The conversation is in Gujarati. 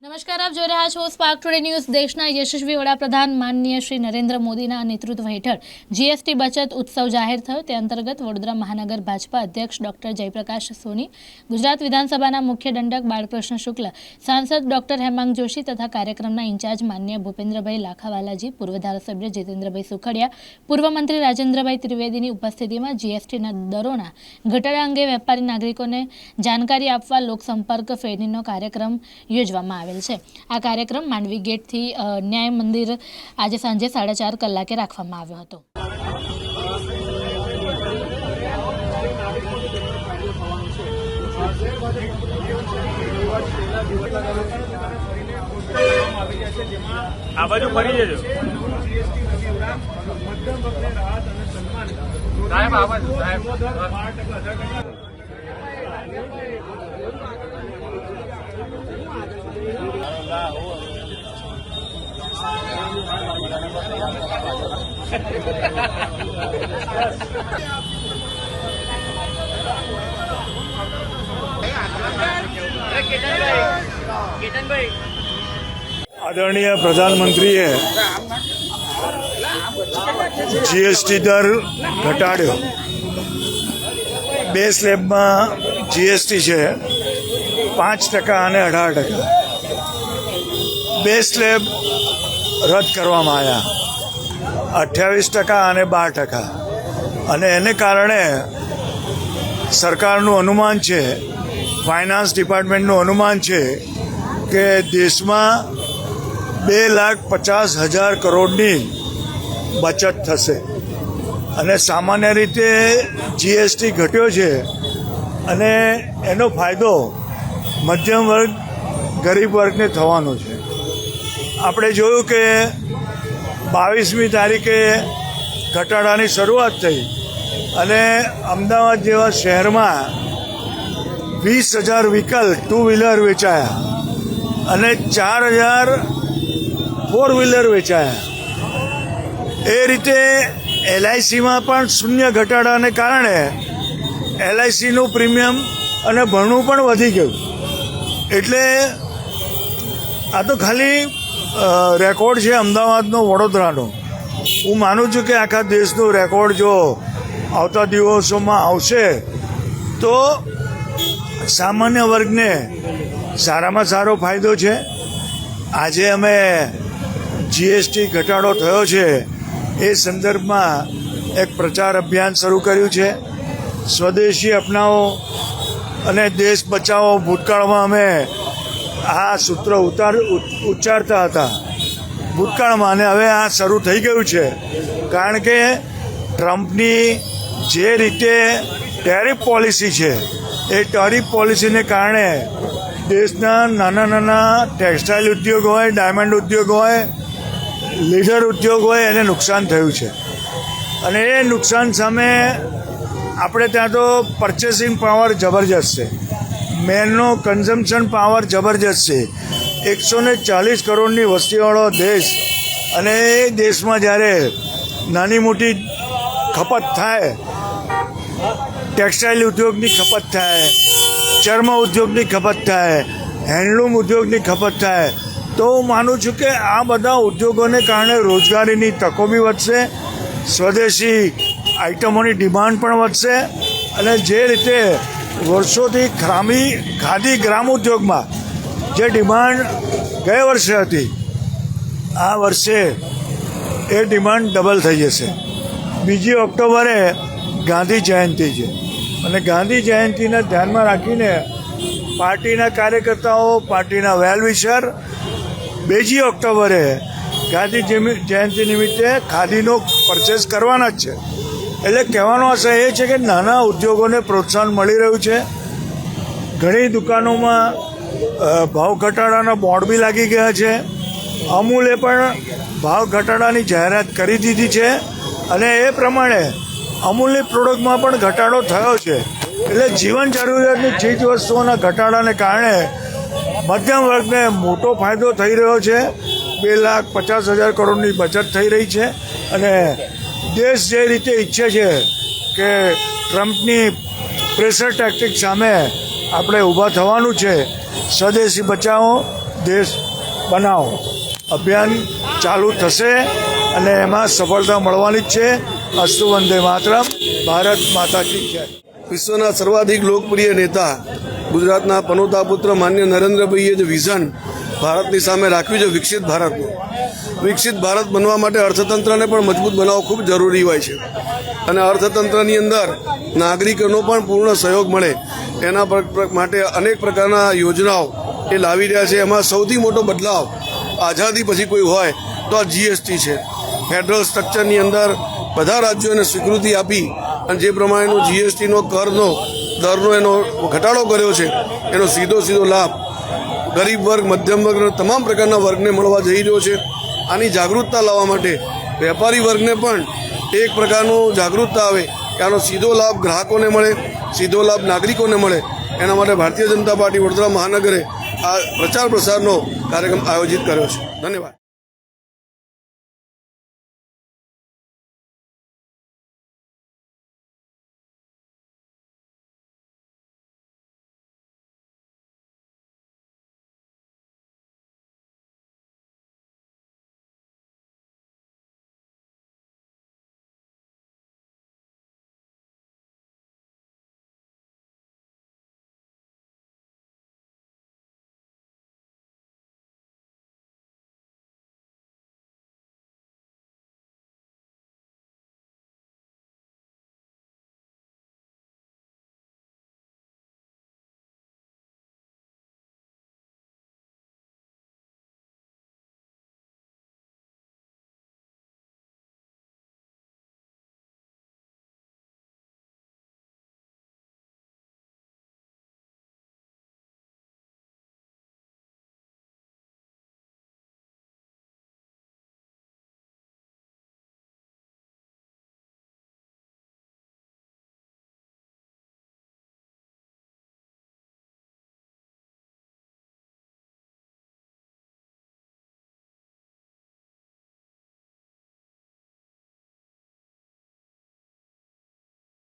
નમસ્કાર, આપ જોઈ રહ્યા છો સ્પાર્ક ટુડે ન્યૂઝ દેશના યશસ્વી વડાપ્રધાન માનનીય શ્રી નરેન્દ્ર મોદીના નેતૃત્વ હેઠળ જીએસટી બચત ઉત્સવ જાહેર થયો. તે અંતર્ગત વડોદરા મહાનગર ભાજપા અધ્યક્ષ ડોક્ટર જયપ્રકાશ સોની, ગુજરાત વિધાનસભાના મુખ્ય દંડક બાળકૃષ્ણ શુક્લ, સાંસદ ડોક્ટર હેમાંગ જોશી તથા કાર્યક્રમના ઇન્ચાર્જ માન્ય ભૂપેન્દ્રભાઈ લાખાવાલાજી, પૂર્વ ધારાસભ્ય જીતેન્દ્રભાઈ સુખડિયા, પૂર્વ મંત્રી રાજેન્દ્રભાઈ ત્રિવેદીની ઉપસ્થિતિમાં જીએસટીના દરોના ઘટાડા અંગે વેપારી નાગરિકોને જાણકારી આપવા લોકસંપર્ક ફેરીનો કાર્યક્રમ યોજવામાં આવેલ છે. આ કાર્યક્રમ માંડવી ગેટથી ન્યાય મંદિર આજે સાંજે સાડા ચાર કલાકે રાખવામાં આવ્યો હતો. સાહેબ, આ સાહેબ. આદરણીય પ્રધાનમંત્રીએ જીએસટી દર ઘટાડ્યો. બે સ્લેબમાં જીએસટી છે પાંચ ટકા અને અઢાર ટકા. બે સ્લેબ રદ કરવામાં આવ્યા અઠ્યાવીસ ટકા અને બાર ટકા. અને એને કારણે સરકારનું અનુમાન છે, ફાઇનાન્સ ડિપાર્ટમેન્ટનું અનુમાન છે કે દેશમાં બે લાખ પચાસ હજાર કરોડની બચત થશે. અને સામાન્ય રીતે જીએસટી ઘટ્યો છે અને એનો ફાયદો મધ્યમ વર્ગ, ગરીબ વર્ગને થવાનો છે. આપણે જોયું કે બાવીસમી તારીખે ઘટાડાની શરૂઆત થઈ અને અમદાવાદ જેવા શહેરમાં વીસ હજાર વ્હીકલ ટુ વ્હીલર વેચાયા અને ચાર હજાર ફોર વ્હીલર વેચાયા. એ રીતે એલઆઈસીમાં પણ શૂન્ય ઘટાડાને કારણે એલઆઈસીનું પ્રીમિયમ અને ભરણું પણ વધી ગયું. એટલે આ તો ખાલી રેકોર્ડ છે અમદાવાદનો વડોદરાનો. હું માનું છું કે આખા દેશનો રેકોર્ડ જો આવતા દિવસોમાં આવશે, તો સામાન્ય વર્ગને સારામાં સારો ફાયદો છે. આજે અમે જીએસટી ઘટાડો થયો છે, એ સંદર્ભમાં એક પ્રચાર અભિયાન શરૂ કર્યું છે. સ્વદેશી અપનાવો અને દેશ બચાવો ભૂતકાળમાં અમે આ સૂત્ર ઉતાર ઉચ્ચારતા હતા. ભૂતકાળમાં અને હવે આ શરૂ થઈ ગયું છે. કારણ કે ટ્રમ્પની જે રીતે ટેરિફ પોલિસી છે, એ ટેરિફ પોલિસીને કારણે દેશના નાના નાના ટેક્સટાઇલ ઉદ્યોગ હોય, ડાયમંડ ઉદ્યોગ હોય, લીડર ઉદ્યોગ હોય, એને નુકસાન થયું છે. અને એ નુકસાન સામે આપણે ત્યાં તો પરચેસિંગ પાવર જબરજસ્ત છે. મેનનો કન્ઝમ્પશન પાવર જબરજસ્ત છે. એકસો ને ચાલીસ કરોડની વસ્તીવાળો દેશ અને એ દેશમાં જ્યારે નાની મોટી ખપત થાય ટેક્સટાઇલ ઉદ્યોગની ખપત થાય, ચર્મ ઉદ્યોગની ખપત થાય હેન્ડલૂમ ઉદ્યોગની ખપત થાય, તો હું માનું છું કે આ બધા ઉદ્યોગોને કારણે રોજગારીની તકો બી વધશે, સ્વદેશી આઇટમોની ડિમાન્ડ પણ વધશે અને જે રીતે વર્ષોથી ખામી ખાદી ગ્રામ ઉદ્યોગમાં જે ડિમાન્ડ ગયા વર્ષે હતી, આ વર્ષે એ ડિમાન્ડ ડબલ થઈ જશે. બીજી ઓક્ટોબરે ગાંધી જયંતિ છે. અને ગાંધી જયંતિને ધ્યાનમાં રાખીને પાર્ટીના કાર્યકર્તાઓ, પાર્ટીના વેલવિશર, બીજી ઓક્ટોબરે ગાંધી જયંતિ- નિમિત્તે ખાદીનો પરચેસ કરવાના જ છે. એટલે કહેવાનો આશય એ છે કે નાના ઉદ્યોગોને પ્રોત્સાહન મળી રહ્યું છે. ઘણી દુકાનોમાં ભાવ ઘટાડાના બોર્ડ બી લાગી ગયા છે. અમૂલે પણ ભાવ ઘટાડાની જાહેરાત કરી દીધી છે અને એ પ્રમાણે અમૂલની પ્રોડક્ટમાં પણ ઘટાડો થયો છે. એટલે જીવન જરૂરિયાતની ચીજ વસ્તુઓના ઘટાડાને કારણે મધ્યમ વર્ગને મોટો ફાયદો થઈ રહ્યો છે. બે લાખ પચાસ હજાર કરોડની બચત થઈ રહી છે અને દેશ જે રીતે ઈચ્છે છે કે ટ્રમ્પની પ્રેશર ટેક્ટિક સામે આપણે ઊભા થવાનું છે, સ્વદેશી બચાવો, દેશ બનાવો. અભિયાન ચાલુ થશે અને એમાં સફળતા મળવાની જ છે. અસ્તુ વંદે માતરમ. ભારત માતા કી જય. વિશ્વના સર્વાધિક લોકપ્રિય નેતા ગુજરાતના પનોતા પુત્ર માન્ય નરેન્દ્રભાઈએ જે વિઝન ભારતની સામે રાખવી છે વિકસિત ભારતનું. વિકસિત ભારત બનવા માટે અર્થતંત્રને પણ મજબૂત બનાવવું ખૂબ જરૂરી હોય છે. અને અર્થતંત્રની અંદર નાગરિકોનો પણ પૂર્ણ સહયોગ મળે. એના માટે અનેક પ્રકારના યોજનાઓ એ લાવી રહ્યા છે. એમાં સૌથી મોટો બદલાવ આઝાદી પછી કોઈ હોય તો આ જીએસટી છે. ફેડરલ સ્ટ્રક્ચરની અંદર બધા રાજ્યોને સ્વીકૃતિ આપી અને જે પ્રમાણેનો જીએસટીનો કરનો, દરનો એનો ઘટાડો કર્યો છે, એનો સીધો સીધો લાભ ગરીબ વર્ગ, મધ્યમ વર્ગ તમામ પ્રકારના વર્ગને મળવા જઈ રહ્યો છે. આની જાગૃતતા લાવવા માટે વેપારી વર્ગને પણ એક પ્રકારનું જાગૃતતા આવે કે આનો સીધો લાભ ગ્રાહકોને મળે, સીધો લાભ નાગરિકોને મળે. એના માટે ભારતીય જનતા પાર્ટી વડોદરા મહાનગરે આ પ્રચાર પ્રસારનો કાર્યક્રમ આયોજિત કર્યો છે. ધન્યવાદ.